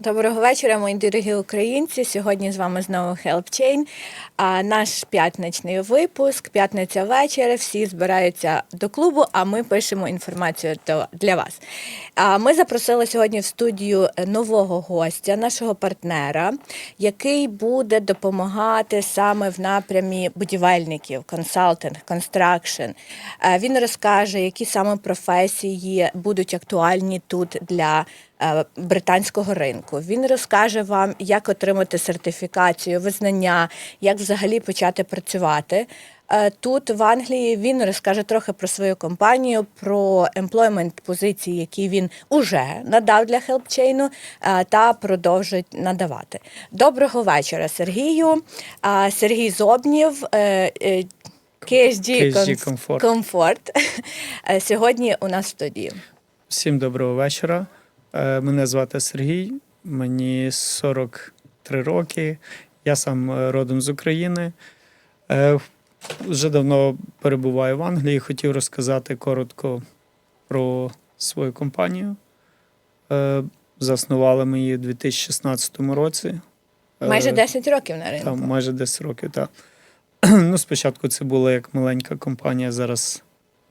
Доброго вечора, мої дорогі українці. Сьогодні з вами знову HelpChain. Наш п'ятничний випуск, п'ятниця вечора. Всі збираються до клубу, а ми пишемо інформацію для вас. А ми запросили сьогодні в студію нового гостя, нашого партнера, який буде допомагати саме в напрямі будівельників, консалтинг, констракшн. Він розкаже, які саме професії будуть актуальні тут для британського ринку. Він розкаже вам, як отримати сертифікацію, визнання, як взагалі почати працювати. Е, Тут в Англії він розкаже трохи про свою компанію, про емплоймент позиції, які він уже надав для HelpChain е, та продовжить надавати. Доброго вечора, Сергію. Сергій Зобнів. е, е, KSG. Комфорт. Е, Сьогодні у нас в студії. Всім доброго вечора. Е, Мене звати Сергій, мені 43 роки. Я сам е, родом з України. Е, Вже давно перебуваю в Англії. Хотів розказати коротко про свою компанію. Заснували ми її у 2016 році. Майже 10 років на ринку. Там майже 10 років, так. Ну, спочатку це була як маленька компанія, зараз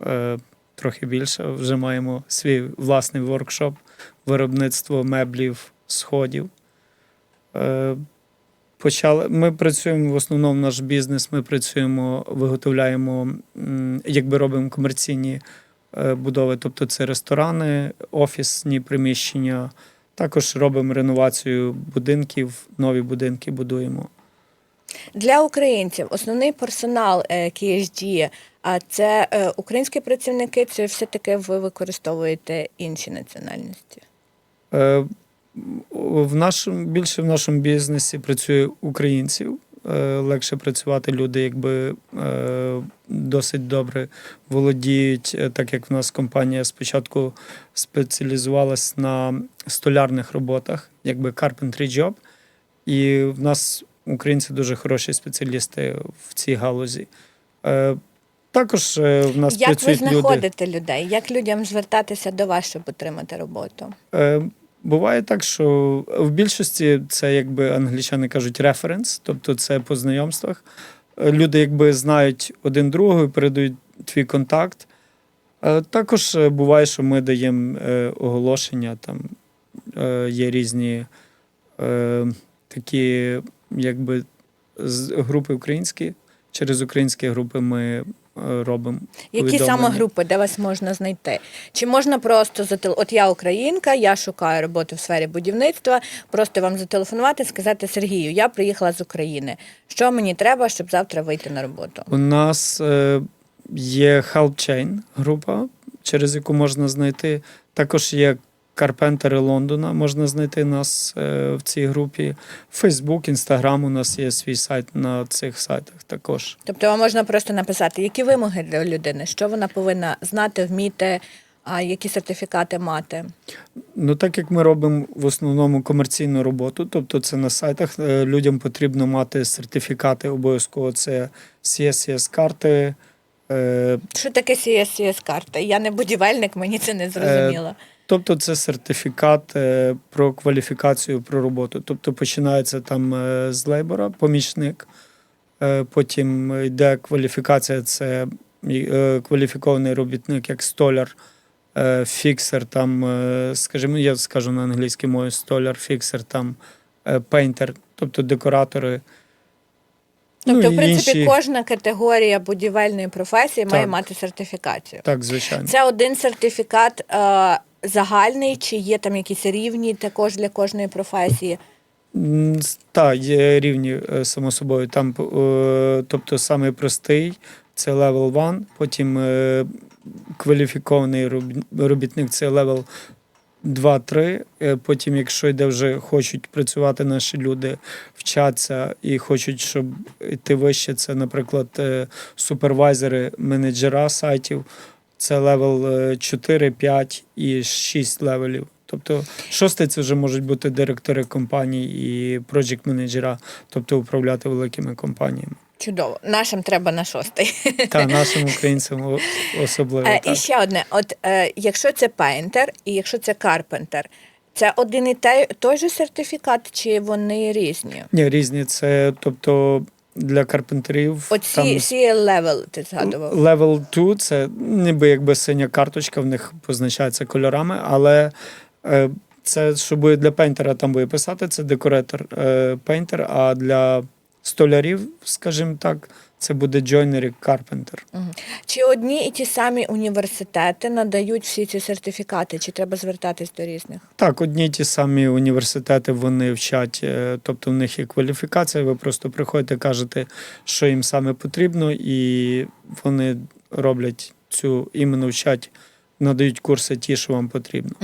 е, трохи більше. Вже маємо свій власний воркшоп, виробництво меблів, сходів. Е, почали, ми працюємо в основному наш бізнес. Ми працюємо, виготовляємо, якби робимо комерційні е, будови, тобто це ресторани, офісні приміщення. Також робимо реновацію будинків, нові будинки будуємо. Для українців основний персонал е, KSG, а це е, українські працівники, чи все-таки ви використовуєте інші національності? Е, В нашому більше в нашому бізнесі працює українців. Е, Легше працювати люди, якби е, досить добре володіють, е, так як в нас компанія спочатку спеціалізувалась на столярних роботах, якби carpentry job. І в нас українці дуже хороші спеціалісти в цій галузі. Е, Також е, в нас Як ви працюють люди. знаходите людей? Як людям звертатися до вас, щоб отримати роботу? Е, Буває так, що в більшості це якби англічани кажуть референс, тобто це по знайомствах. Люди якби знають один другого і передають твій контакт. Також буває, що ми даємо оголошення, там є різні такі якби з- групи українські. Через українські групи ми е, робимо. Які саме групи, де вас можна знайти? Чи можна просто зателе... От я українка, я шукаю роботу в сфері будівництва, просто вам зателефонувати, сказати Сергію, я приїхала з України. Що мені треба, щоб завтра вийти на роботу? У нас е, є HelpChain група, через яку можна знайти. Також є Карпентери Лондона, можна знайти нас е, в цій групі. Фейсбук, Інстаграм у нас є свій сайт на цих сайтах також. Тобто вам можна просто написати, які вимоги для людини, що вона повинна знати, вміти, а які сертифікати мати. Ну, так як ми робимо в основному комерційну роботу, тобто це на сайтах, е, людям потрібно мати сертифікати обов'язково. Це CSCS-карти. Е, Що таке CSCS карта? Я не будівельник, мені це не зрозуміло. Тобто це сертифікат е, про кваліфікацію про роботу. Тобто починається там е, з лейбора, помічник, е, потім йде кваліфікація, це кваліфікований робітник, як столяр, фіксер, там, скажімо, я скажу на англійській мові столяр, фіксер, там пейнтер, тобто декоратори. Тобто, ну, в принципі, інші- кожна категорія будівельної професії має мати сертифікацію. Так, звичайно. Це один сертифікат е, загальний, чи є там якісь рівні також для кожної професії? Так, є рівні, е, само собою. Там, е, тобто, самий простий це level 1, потім е, кваліфікований робітник це level 2-3. Е, Потім, якщо йде вже хочуть працювати наші люди, вчаться і хочуть, щоб йти вище, це, наприклад, супервайзери, менеджера сайтів. Це левел е, 4, 5 і 6 левелів. Тобто шостий це вже можуть бути директори компаній і проджект менеджера, тобто управляти великими компаніями. Чудово. Нашим треба на шостий. Та нашим українцям особливо. Е, так. І ще одне: от е, якщо це пейнтер і якщо це карпентер, Це один і те, той же сертифікат, чи вони різні? Ні, різні. Це тобто для карпентерів. Там CL Level ти згадував. Level 2 це ніби якби синя карточка, в них позначається кольорами, але е, це, що буде для пейнтера, там буде писати, це декоратор е, пейнтер, а для столярів, скажімо так, це буде joinery Карпентер. Чи одні і ті самі університети надають всі ці сертифікати, чи треба звертатись до різних? Так, одні і ті самі університети вони вчать, е, тобто в них є кваліфікація. Ви просто приходите, кажете, що їм саме потрібно, і вони роблять цю іменно вчать, надають курси ті, що вам потрібно.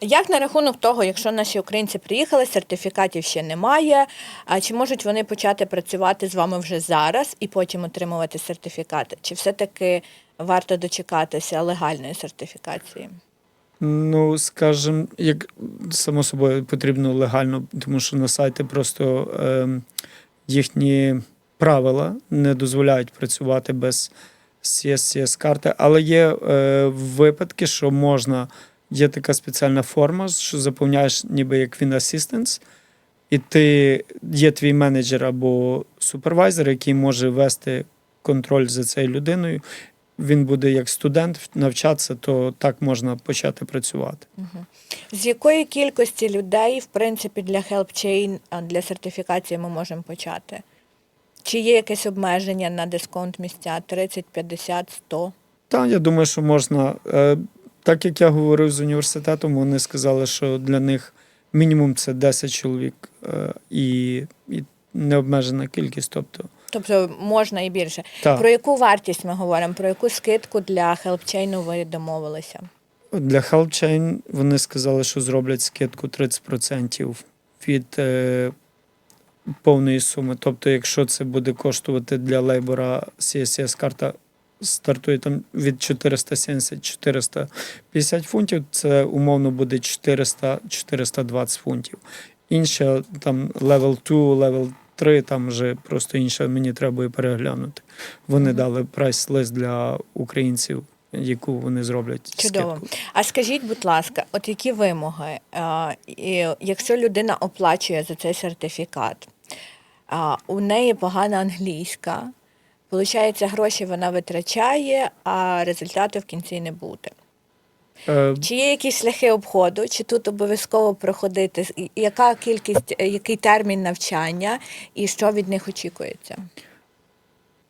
Як на рахунок того, якщо наші українці приїхали, сертифікатів ще немає, а чи можуть вони почати працювати з вами вже зараз і потім отримувати сертифікати? Чи все-таки варто дочекатися легальної сертифікації? Ну, скажімо, як само собою потрібно легально, тому що на сайті просто ем, їхні правила не дозволяють працювати без CSCS карти, але є е, випадки, що можна. Є така спеціальна форма, що заповняєш ніби як він асістенс, і ти є твій менеджер або супервайзер, який може вести контроль за цією людиною. Він буде як студент навчатися, то так можна почати працювати. З якої кількості людей, в принципі, для HelpChain, для сертифікації ми можемо почати? Чи є якесь обмеження на дисконт місця 30, 50, 100? Та я думаю, що можна. Е, Так як я говорив з університетом, вони сказали, що для них мінімум це 10 чоловік е, і, і необмежена кількість. Тобто, Тобто можна і більше. так. Про яку вартість ми говоримо? Про яку скидку для HelpChain ви домовилися? Для HelpChain вони сказали, що зроблять скидку 30% від е, повної суми. Тобто, якщо це буде коштувати для лейбора CSS карта стартує там від 470-450 фунтів, це умовно буде 400-420 фунтів. Інша там level 2, level 3, там вже просто інша, мені треба переглянути. Вони дали прайс-лист для українців, яку вони зроблять Чудово. скидку. А скажіть, будь ласка, от які вимоги, якщо людина оплачує за цей сертифікат, а у неї погана англійська, виходить, гроші вона витрачає, а результату в кінці не буде. Е, Чи є якісь шляхи обходу, чи тут обов'язково проходити, яка кількість, е, який термін навчання і що від них очікується?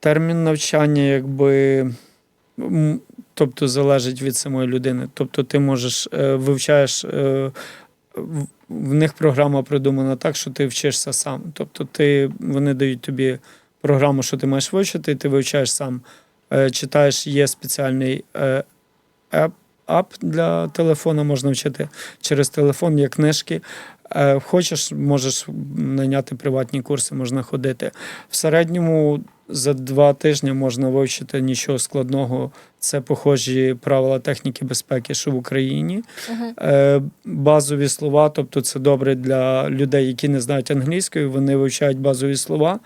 термін навчання, якби. Тобто залежить від самої людини. Тобто, ти можеш е, вивчаєш. В- них програма придумана так, що ти вчишся сам. Тобто, ти, вони дають тобі програму, що ти маєш вивчити, і ти вивчаєш сам. Е, Читаєш, є спеціальний е, ап для телефона, можна вчити через телефон, є книжки. Е, Хочеш, можеш найняти приватні курси, можна ходити. В середньому за два тижні можна вивчити нічого складного. Це похожі правила техніки безпеки, що в Україні. Е, Базові слова, тобто це добре для людей, які не знають англійської, вони вивчають базові слова.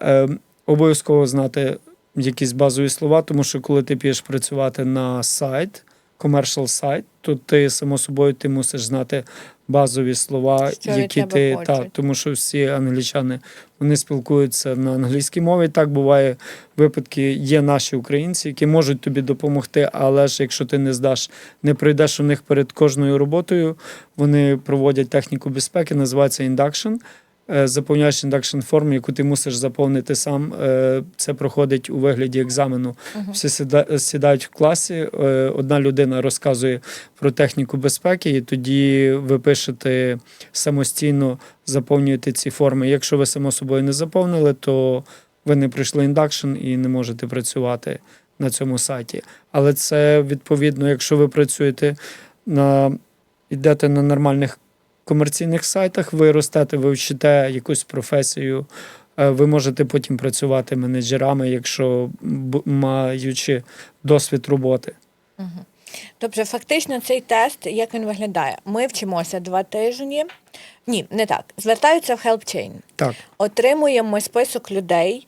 Е, Обов'язково знати якісь базові слова, тому що коли ти підеш працювати на сайт, commercial сайт, то ти само собою ти мусиш знати базові слова, Що які ти та, тому що всі англічани вони спілкуються на англійській мові. Так буває випадки. Є наші українці, які можуть тобі допомогти, але ж якщо ти не здаш, не пройдеш у них перед кожною роботою, вони проводять техніку безпеки, називається індакшн. Е, Заповняєш індакшн форму, яку ти мусиш заповнити сам. Е, Це проходить у вигляді екзамену. Мгм. Всі сідають в класі. е, Одна людина розказує про техніку безпеки, і тоді ви пишете самостійно, заповнюєте ці форми. Якщо ви само собою не заповнили, то ви не пройшли індакшн і не можете працювати на цьому сайті. Але це відповідно, якщо ви працюєте на йдете на нормальних комерційних сайтах, ви ростете, ви вчите якусь професію. е, Ви можете потім працювати менеджерами, якщо маючи досвід роботи. Тобто, фактично, цей тест, як він виглядає? Ми вчимося два тижні. Ні, не так. Звертаються в HelpChain. Так, Отримуємо список людей,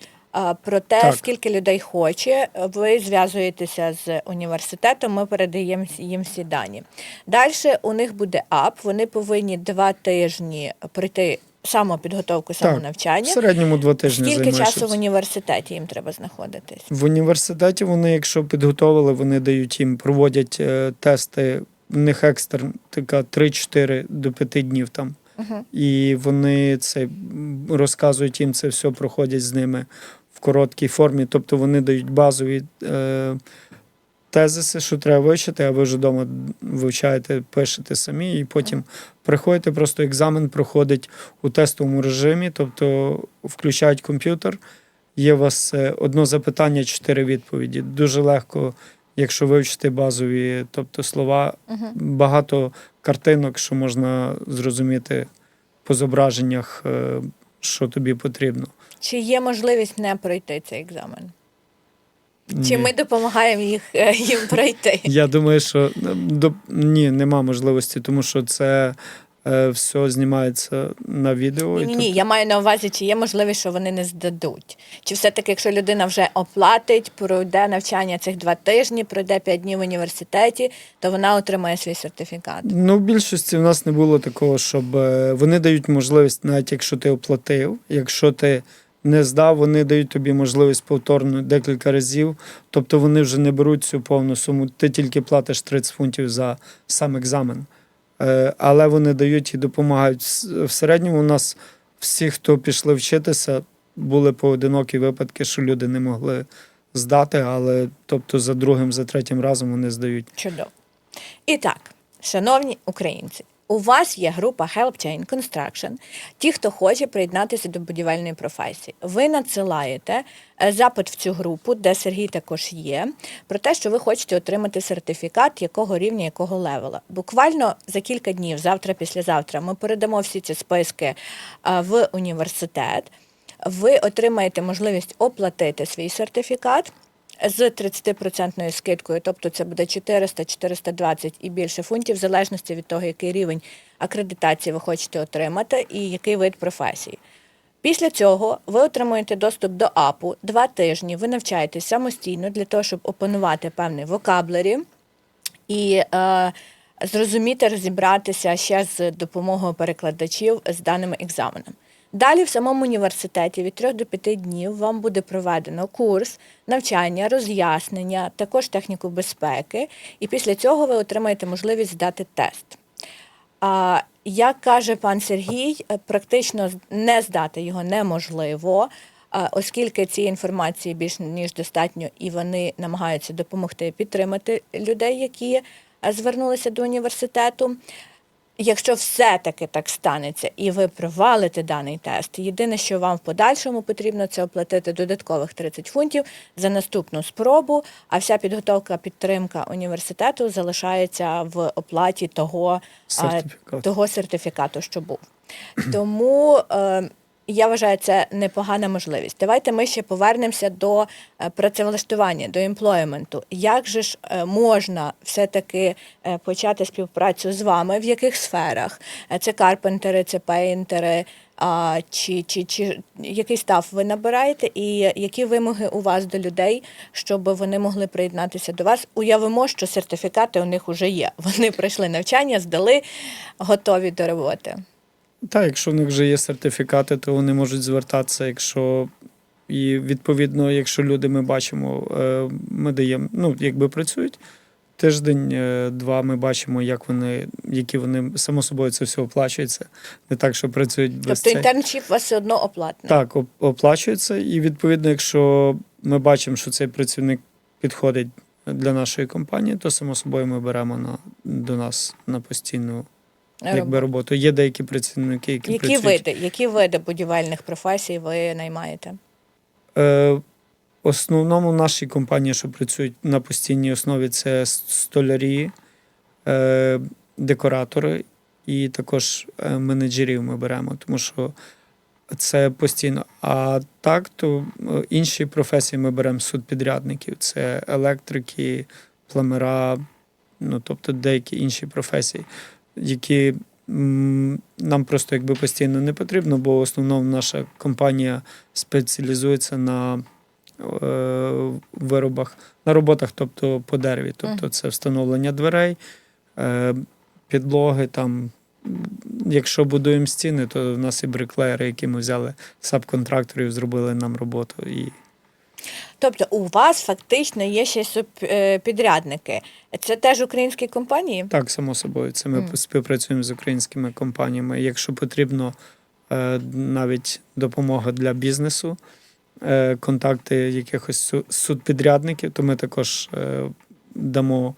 Про те, Так. скільки людей хоче, ви зв'язуєтеся з університетом, ми передаємо їм всі дані. Далі у них буде ап, вони повинні два тижні пройти самопідготовку, В самонавчання. середньому два тижні Скільки займаєшся. часу в університеті їм треба знаходитись? В університеті вони, якщо підготовили, вони дають їм, проводять е, тести. В них екстерн така 3-4 до 5 днів там. Угу. І вони це розказують їм це все, проходять з ними в короткій формі. Тобто вони дають базові е, тезиси, що треба вивчити, а ви вже вдома вивчаєте, пишете самі, і потім приходите, просто екзамен проходить у тестовому режимі, тобто включають комп'ютер. Є у вас е, одно запитання, чотири відповіді. Дуже легко, якщо вивчити базові, тобто слова, Угу. багато картинок, що можна зрозуміти по зображеннях, е, що тобі потрібно. Чи є можливість не пройти цей екзамен? Чи Ні. ми допомагаємо їх е, їм пройти? Я думаю, що е, до... ні, нема можливості, тому що це е, все знімається на відео. Ні, ні, тут- ні. Я маю на увазі, чи є можливість, що вони не здадуть. Чи все-таки, якщо людина вже оплатить, пройде навчання цих два тижні, пройде п'ять днів в університеті, то вона отримає свій сертифікат. Ну, в більшості в нас не було такого, щоб е, вони дають можливість, навіть якщо ти оплатив, якщо ти не здав, вони дають тобі можливість повторно декілька разів. Тобто вони вже не беруть цю повну суму. Ти тільки платиш 30 фунтів за сам екзамен. Е, Але вони дають і допомагають. В середньому у нас всі, хто пішли вчитися, були поодинокі випадки, що люди не могли здати, але тобто за другим, за третім разом вони здають. Чудово. І так, шановні українці, у вас є група Help Chain Construction. Ті, хто хоче приєднатися до будівельної професії. Ви надсилаєте е, запит в цю групу, де Сергій також є, про те, що ви хочете отримати сертифікат якого рівня, якого левела. Буквально за кілька днів, завтра, післязавтра, ми передамо всі ці списки е, в університет. Ви отримаєте можливість оплатити свій сертифікат з 30% скидкою, тобто це буде 400, 420 і більше фунтів, в залежності від того, який рівень акредитації ви хочете отримати і який вид професії. Після цього ви отримуєте доступ до АПу два тижні. Ви навчаєтесь самостійно для того, щоб опанувати певний вокаблері і е, зрозуміти, розібратися ще з допомогою перекладачів з даними екзаменом. Далі в самому університеті від 3 до 5 днів вам буде проведено курс навчання, роз'яснення, також техніку безпеки, і після цього ви отримаєте можливість здати тест. А як каже пан Сергій, е, практично не здати його неможливо, оскільки цієї інформації більш ніж достатньо, і вони намагаються допомогти підтримати людей, які е, звернулися до університету. Якщо все-таки так станеться і ви провалите даний тест, єдине, що вам в подальшому потрібно, це оплатити додаткових 30 фунтів за наступну спробу, а вся підготовка, підтримка університету залишається в оплаті того, а, Сертифікат. того сертифікату, що був. Тому е, я вважаю, це непогана можливість. Давайте ми ще повернемося до е, працевлаштування, до емплойменту. Як же ж е, можна все-таки е, почати співпрацю з вами? В яких сферах? Це карпентери, це пейнтери, чи, чи, чи який став ви набираєте, і які вимоги у вас до людей, щоб вони могли приєднатися до вас? Уявимо, що сертифікати у них вже є. Вони пройшли навчання, здали, готові до роботи. Так, якщо в них вже є сертифікати, то вони можуть звертатися. Якщо і відповідно, якщо люди ми бачимо, е, ми даємо, ну якби працюють тиждень, е, ми бачимо, як вони, які вони само собою це все оплачується. Не так, що працюють без Тобто цей- інтерншіп у вас все одно оплатний. Так, оп- оплачується, і відповідно, якщо ми бачимо, що цей працівник підходить для нашої компанії, то само собою ми беремо на до нас на постійну якби роботу. Є деякі працівники, які, Які працюють. види, які види будівельних професій ви наймаєте? Е, основному наші компанії, що працюють на постійній основі, це столярі, е, декоратори і також е, менеджерів ми беремо, тому що це постійно. А так, то е, інші професії ми беремо судпідрядників: це електрики, пламера, ну тобто деякі інші професії, які нам просто якби постійно не потрібно, бо в основному наша компанія спеціалізується на е, виробах, на роботах, тобто по дереві. Тобто це встановлення дверей, е, підлоги там. Якщо будуємо стіни, то в нас і бриклеєри, які ми взяли сабконтракторів, зробили нам роботу. І Тобто у вас фактично є ще підрядники. Це теж українські компанії? так, само собою, це ми mm. співпрацюємо з українськими компаніями. Якщо потрібно е, навіть допомога для бізнесу, е, контакти якихось судпідрядників, то ми також е, дамо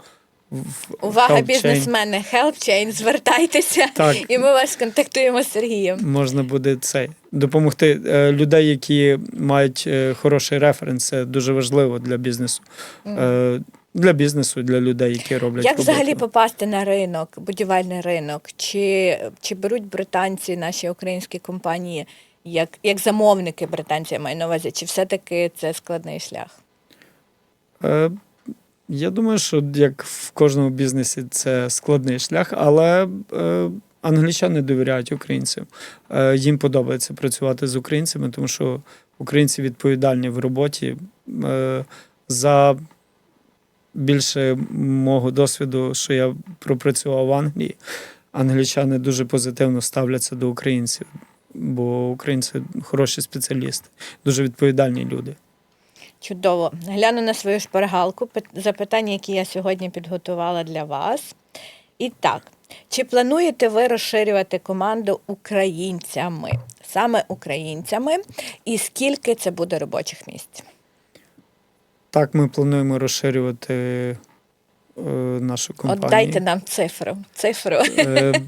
Увага, бізнесмени, HelpChain, звертайтеся, Так. і ми вас контактуємо з Сергієм. Можна буде це допомогти е, людей, які мають е, хороший референс. Це дуже важливо для бізнесу. Е, Для бізнесу, для людей, які роблять Як роботу. взагалі попасти на ринок, будівельний ринок? Чи, чи беруть британці наші українські компанії як, як замовники британці, я маю на увазі, чи все-таки це складний шлях? Е, Я думаю, що як в кожному бізнесі це складний шлях, але е, англічани довіряють українцям. Е, Їм подобається працювати з українцями, тому що українці відповідальні в роботі. Е, За більше мого досвіду, що я пропрацював в Англії, англічани дуже позитивно ставляться до українців, бо українці хороші спеціалісти, дуже відповідальні люди. Чудово. Гляну на свою шпаргалку, запитання, які я сьогодні підготувала для вас. І так, чи плануєте ви розширювати команду українцями? Саме українцями, і скільки це буде робочих місць? Так, ми плануємо розширювати е, нашу компанію. От дайте нам цифру. цифру. Е,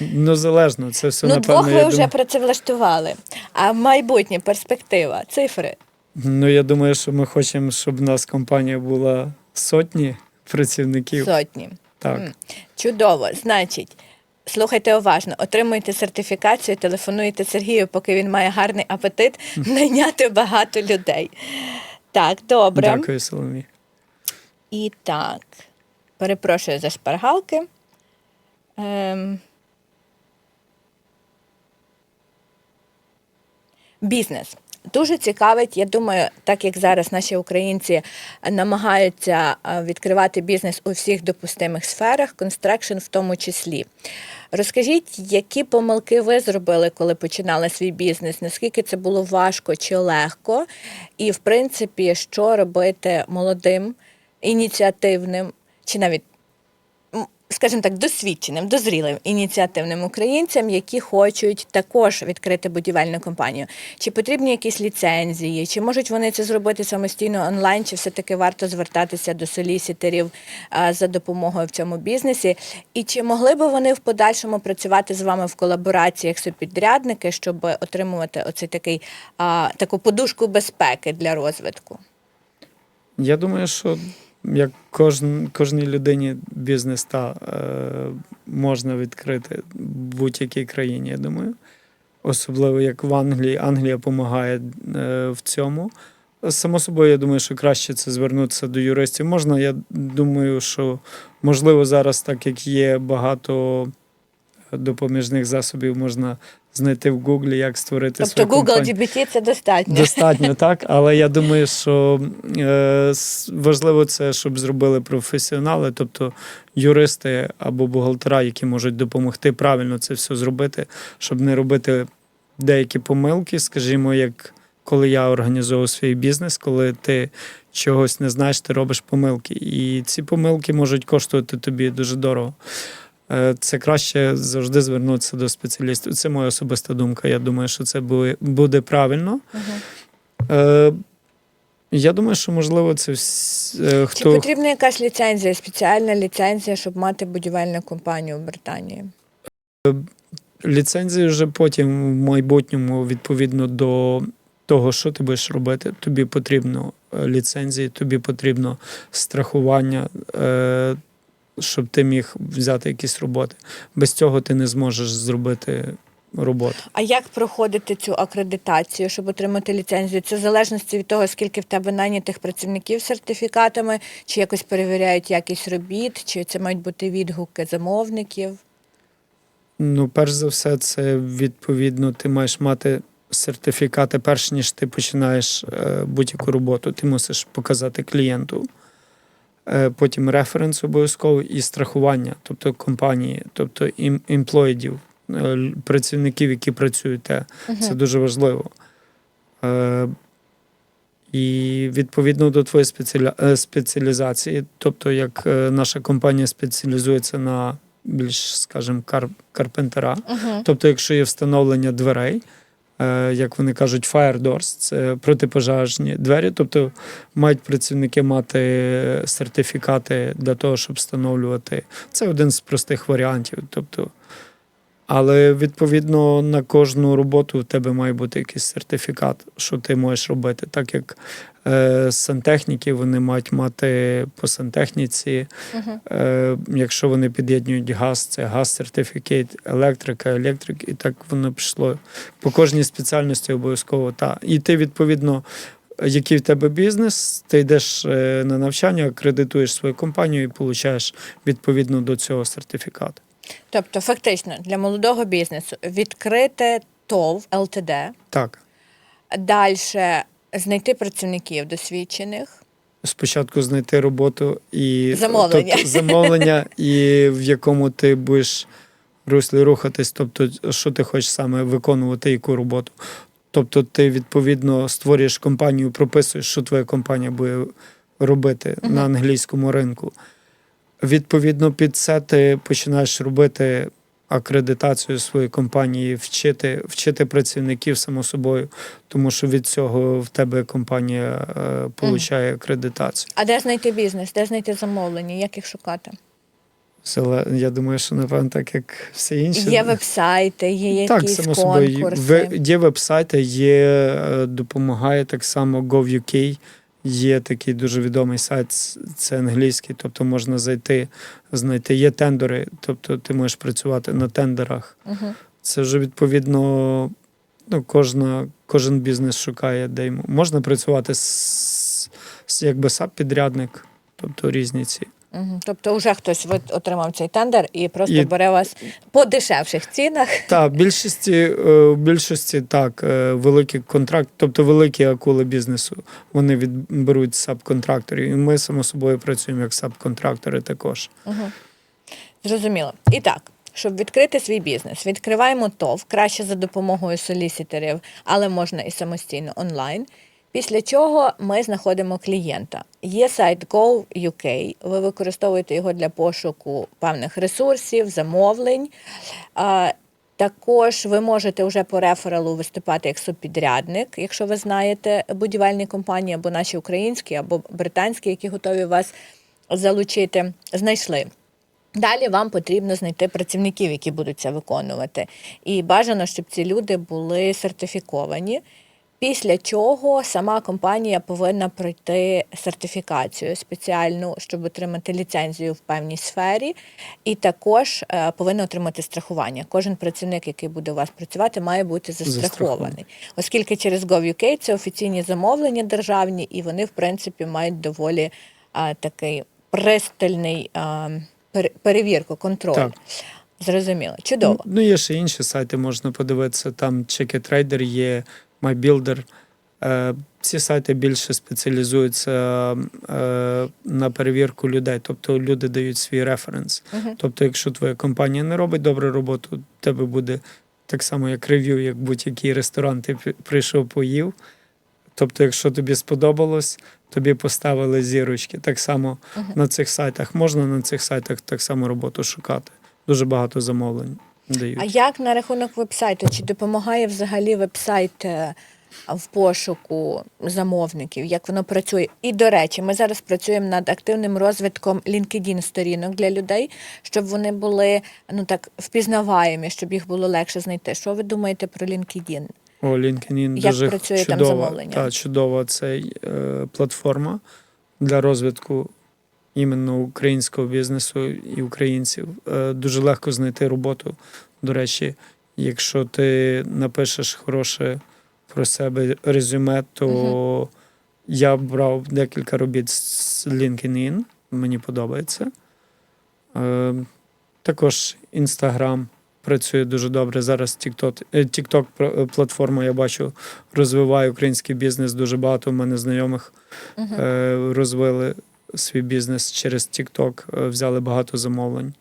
ну, залежно, це все ну, напевно. двох ви вже працевлаштували. А майбутнє перспектива, цифри. Ну, я думаю, що ми хочемо, щоб в нас компанія була сотні працівників. Сотні. Так. М. Чудово. Значить, слухайте уважно, отримуйте сертифікацію, телефонуйте Сергію, поки він має гарний апетит, найняти багато людей. Так, добре. Дякую, Соломі. І так, перепрошую за шпаргалки. Ем... Бізнес. Дуже цікавить, я думаю, так як зараз наші українці намагаються відкривати бізнес у всіх допустимих сферах, констракшн в тому числі. Розкажіть, які помилки ви зробили, коли починали свій бізнес? Наскільки це було важко чи легко? І, в принципі, що робити молодим, ініціативним, чи навіть, скажімо так, досвідченим, дозрілим ініціативним українцям, які хочуть також відкрити будівельну компанію? Чи потрібні якісь ліцензії, чи можуть вони це зробити самостійно онлайн, чи все-таки варто звертатися до солісітерів за допомогою в цьому бізнесі? І чи могли би вони в подальшому працювати з вами в колаборації як субпідрядники, щоб отримувати оцей такий таку подушку безпеки для розвитку? Я думаю, що як кожн, кожній людині бізнес та е, можна відкрити в будь-якій країні, я думаю. Особливо як в Англії. Англія допомагає е, в цьому. Само собою, я думаю, що краще це звернутися до юристів. Можна, я думаю, що можливо зараз, так як є багато допоміжних засобів, можна знайти в Гуглі, як створити Тобто свою Google компанію. GPT це достатньо. Достатньо, так. Але я думаю, що е, важливо це, щоб зробили професіонали, тобто юристи або бухгалтера, які можуть допомогти правильно це все зробити, щоб не робити деякі помилки, скажімо, як коли я організовував свій бізнес, коли ти чогось не знаєш, ти робиш помилки. І ці помилки можуть коштувати тобі дуже дорого. Е, Це краще завжди звернутися до спеціалістів. Це моя особиста думка. Я думаю, що це буде, правильно. Е, я думаю, що можливо це е, Чи потрібна якась ліцензія, спеціальна ліцензія, щоб мати будівельну компанію в Британії? ліцензії вже потім в майбутньому відповідно до того, що ти будеш робити. Тобі потрібно ліцензії, тобі потрібно страхування, щоб ти міг взяти якісь роботи. Без цього ти не зможеш зробити роботу. А як проходити цю акредитацію, щоб отримати ліцензію? Це в залежності від того, скільки в тебе найнятих працівників з сертифікатами, чи якось перевіряють якість робіт, чи це мають бути відгуки замовників? Ну, перш за все, це відповідно, ти маєш мати сертифікати, перш ніж ти починаєш е, будь-яку роботу. Ти мусиш показати клієнту. Е, потім референс обов'язково і страхування, тобто компанії, тобто ім- імплоїдів, е, працівників, які працюють. те. Це дуже важливо. І відповідно до твоєї спеціалізації, тобто, як наша компанія спеціалізується на більш, скажімо, кар... карпентера. Угу. Тобто, якщо є встановлення дверей, як вони кажуть, fire doors, це протипожежні двері, тобто мають працівники мати сертифікати для того, щоб встановлювати. Це один з простих варіантів. Тобто, але відповідно на кожну роботу в тебе має бути якийсь сертифікат, що ти можеш робити. Так як е, сантехніки вони мають мати по сантехніці. Угу. Якщо вони під'єднують газ, це газ сертифікат, електрика, електрик, і так воно пішло. По кожній спеціальності обов'язково. Та. І ти, відповідно, який в тебе бізнес, ти йдеш е, на навчання, акредитуєш свою компанію і получаєш відповідно до цього сертифікат. Тобто, фактично, для молодого бізнесу відкрити ТОВ ЛТД, Так. далі знайти працівників досвідчених. Спочатку знайти роботу і Замовлення. тобто, замовлення, і в якому ти будеш руслі рухатись, тобто, що ти хочеш саме виконувати, яку роботу. Тобто, ти відповідно створюєш компанію, прописуєш, що твоя компанія буде робити Мгм. на англійському ринку. Відповідно, під це ти починаєш робити акредитацію своєї компанії, вчити, вчити працівників само собою, тому що від цього в тебе компанія е, получає акредитацію. А де знайти бізнес, де знайти замовлення, як їх шукати? Але я думаю, що напевно, так як всі інші. Є вебсайти, є так, якісь само конкурси. В- Є вебсайти, є е, допомагає так само Gov.uk. Є такий дуже відомий сайт, це англійський, тобто можна зайти, знайти. Є тендери, тобто ти можеш працювати на тендерах. Угу. Це вже відповідно, ну, кожна, кожен бізнес шукає, де йому. Можна працювати з, якби сап-підрядник, тобто різні ці. Угу. Тобто, вже хтось отримав цей тендер і просто І- бере вас по дешевших цінах. Так, більшості, е, в більшості так, е, великий контракт, тобто великі акули бізнесу, вони відберуть сабконтракторів. І ми, само собою, працюємо як сабконтрактори також. Угу. Зрозуміло. І так, щоб відкрити свій бізнес, відкриваємо ТОВ, краще за допомогою солісітерів, але можна і самостійно онлайн. Після чого ми знаходимо клієнта. Є сайт Go.uk, ви використовуєте його для пошуку певних ресурсів, замовлень. Також ви можете вже по рефералу виступати як субпідрядник, якщо ви знаєте будівельні компанії або наші українські, або британські, які готові вас залучити, знайшли. Далі вам потрібно знайти працівників, які будуть це виконувати. І бажано, щоб ці люди були сертифіковані. Після чого сама компанія повинна пройти сертифікацію спеціальну, щоб отримати ліцензію в певній сфері, і також е, повинна отримати страхування. Кожен працівник, який буде у вас працювати, має бути застрахований, Застрахований. оскільки через Gov.uk це офіційні замовлення державні, і вони, в принципі, мають доволі а, такий пристальний а, пер- перевірку, контроль. Так. Зрозуміло. Чудово. Ну, є ще інші сайти, можна подивитися. Там CheckItRader є, MyBuilder. Е, Ці сайти більше спеціалізуються е, на перевірку людей, тобто люди дають свій референс. Мгм. Тобто, якщо твоя компанія не робить добру роботу, тебе буде так само, як рев'ю, як будь-який ресторан, ти прийшов, поїв. Тобто, якщо тобі сподобалось, тобі поставили зірочки. Так само Мгм. на цих сайтах можна на цих сайтах так само роботу шукати. Дуже багато замовлень дають. А як на рахунок вебсайту? Чи допомагає взагалі вебсайт е, в пошуку замовників? Як воно працює? І до речі, ми зараз працюємо над активним розвитком LinkedIn сторінок для людей, щоб вони були ну так впізнаваємі, щоб їх було легше знайти. Що ви думаєте про LinkedIn? О, LinkedIn Як дуже працює там замовлення? Та, чудова це е, платформа для розвитку іменно українського бізнесу і українців. Е, дуже легко знайти роботу. До речі, якщо ти напишеш хороше про себе резюме, то я брав декілька робіт з LinkedIn, мені подобається. Е, також Instagram працює дуже добре. Зараз TikTok, е, платформа, я бачу, розвиває український бізнес. Дуже багато в мене знайомих е, розвили свій бізнес через TikTok, е, взяли багато замовлень.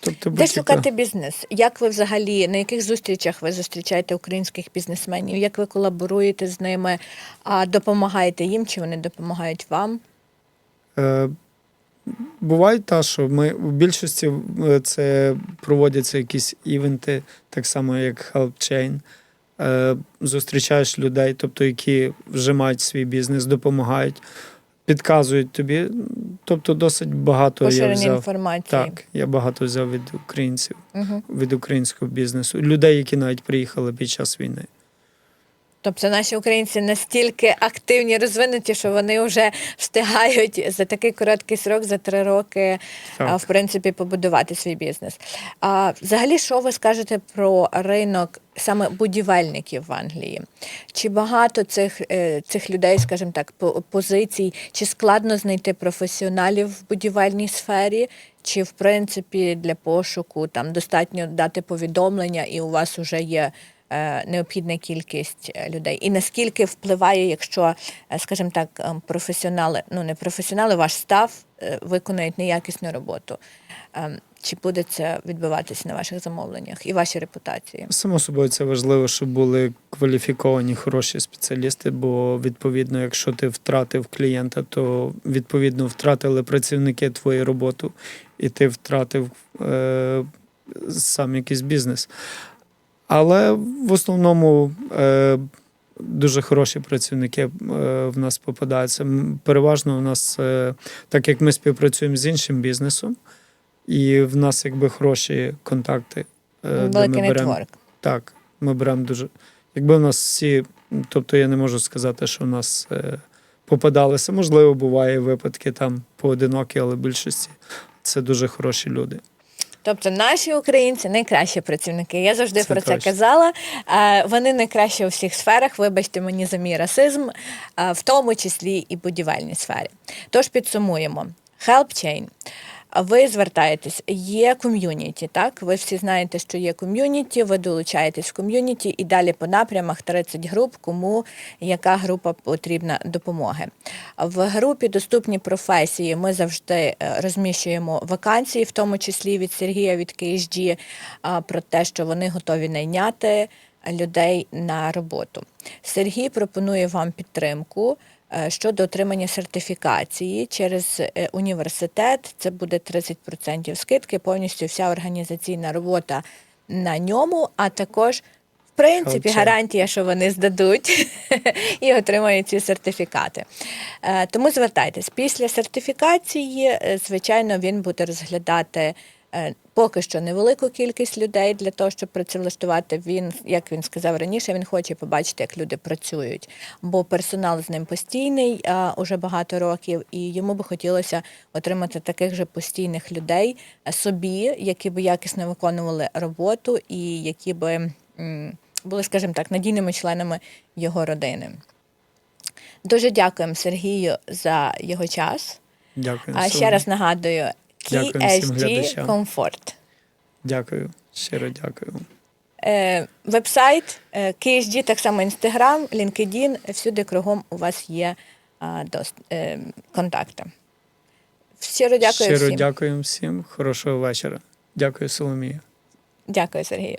Тобто, Де шукати бізнес? Як ви взагалі на яких зустрічах ви зустрічаєте українських бізнесменів? Як ви колаборуєте з ними? А допомагаєте їм чи вони допомагають вам? Е, Буває та, що ми в більшості е, це проводяться якісь івенти, так само як Help Chain. Е, Зустрічаєш людей, тобто, які вже мають свій бізнес, допомагають, підказують тобі. Тобто, досить багато я взяв. інформації. Так, я багато взяв від українців, Угу. від українського бізнесу, людей, які навіть приїхали під час війни. Тобто наші українці настільки активні, розвинуті, що вони вже встигають за такий короткий срок, за три роки, Так. в принципі, побудувати свій бізнес. А взагалі, що ви скажете про ринок саме будівельників в Англії? Чи багато цих, е, цих людей, скажімо так, по- позицій, чи складно знайти професіоналів в будівельній сфері? Чи в принципі для пошуку там достатньо дати повідомлення, і у вас вже є е, необхідна кількість е, людей? І наскільки впливає, якщо, е, скажімо так, е, професіонали, ну не професіонали, ваш став е, виконують неякісну роботу? Е, Чи буде це відбуватися на ваших замовленнях і вашій репутації? Само собою, це важливо, щоб були кваліфіковані хороші спеціалісти, бо відповідно, якщо ти втратив клієнта, то відповідно втратили працівники твою роботу, і ти втратив е, сам якийсь бізнес. Але в основному е, дуже хороші працівники е, в нас попадаються. Переважно у нас, е, так як ми співпрацюємо з іншим бізнесом, і в нас якби хороші контакти. е, де Великий беремо- нетворк. так, ми беремо дуже. Якби в нас всі, тобто я не можу сказати, що в нас е, попадалися. Можливо, буває випадки там поодинокі, але в більшості це дуже хороші люди. Тобто наші українці найкращі працівники. Я завжди Це про це точно. казала. Вони найкращі у всіх сферах. Вибачте мені за мій расизм, в тому числі і будівельній сфері. Тож підсумуємо: Help Chain. Ви звертаєтесь, є ком'юніті, так? Ви всі знаєте, що є ком'юніті, ви долучаєтесь в ком'юніті і далі по напрямах 30 груп, кому яка група потрібна допомоги. В групі доступні професії ми завжди е, розміщуємо вакансії, в тому числі від Сергія від KSG, а, про те, що вони готові найняти людей на роботу. Сергій пропонує вам підтримку щодо отримання сертифікації через е, університет. Це буде 30% скидки, повністю вся організаційна робота на ньому, а також. В принципі, гарантія, що вони здадуть і отримають ці сертифікати. Е, Тому звертайтесь. Після сертифікації, е, звичайно, він буде розглядати е, поки що невелику кількість людей для того, щоб працевлаштувати. Він, як він сказав раніше, він хоче побачити, як люди працюють, бо персонал з ним постійний а, уже багато років, і йому би хотілося отримати таких же постійних людей е, собі, які би якісно виконували роботу і які би були, скажімо так, надійними членами його родини. Дуже дякуємо Сергію за його час. Дякую. А ще раз нагадую: KSG. Comfort. Дякую. Щиро дякую. Е, вебсайт, е, KSG, так само Інстаграм, LinkedIn, всюди кругом у вас є а, е, контакти. Щиро дякую Щиро всім. дякую всім. Хорошого вечора. Дякую, Соломія. Дякую, Сергію.